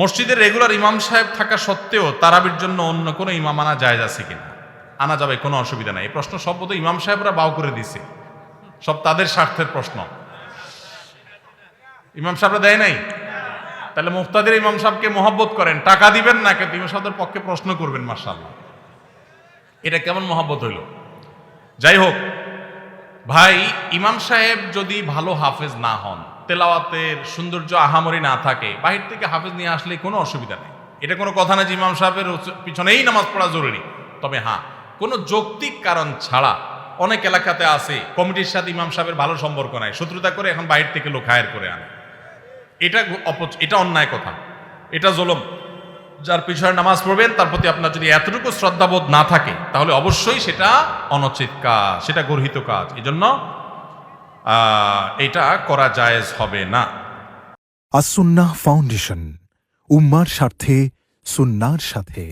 মসজিদের রেগুলার ইমাম সাহেব থাকা সত্ত্বেও তারাবির জন্য অন্য কোনো ইমাম আনা যায় আছে কিনা? আনা যাবে, কোনো অসুবিধা নাই। এই প্রশ্ন সব বোধ ইমাম সাহেবরা বাউ করে দিছে। সব তাদের স্বার্থের প্রশ্ন। ইমাম সাহেবরা দেয় নাই? তাহলে মুফতাদের ইমাম সাহেবকে মহব্বত করেন। টাকা দিবেন না, কিন্তু ইমাম সাহেবের পক্ষে প্রশ্ন করবেন মার্শাল্লাহ এটা কেমন মহব্বত হইল? যাই হোক ভাই, ইমাম সাহেব যদি ভালো হাফেজ না হন, তেলাওয়াতের সৌন্দর্য আহামরি না থাকে, বাহির থেকে হাফেজ নিয়ে আসলে কোনো অসুবিধা নেই। এটা কোনো কথা না যে ইমাম সাহেবের পিছনেই নামাজ পড়া জরুরি। তবে হ্যাঁ কোনো যৌক্তিক কারণ ছাড়া অনেক এলাকাতে আছে, কমিটির সাথে ইমাম সাহেবের ভালো সম্পর্ক নাই, শত্রুতা করে এখন বাইরে থেকে লোক হায়ার করে আনে। এটা অপ- এটা অন্যায় কথা। এটা জলম। যার পিছনে নামাজ পড়বেন, তার প্রতি আপনার যদি এতটুকু শ্রদ্ধাবোধ না থাকে, তাহলে অবশ্যই সেটা অনুচিত কাজ, সেটা গর্হিত কাজ। এই জন্য এটা করা জায়েজ হবে না। আসুন্না ফাউন্ডেশন, উম্মার স্বার্থে, সুন্নার সাথে।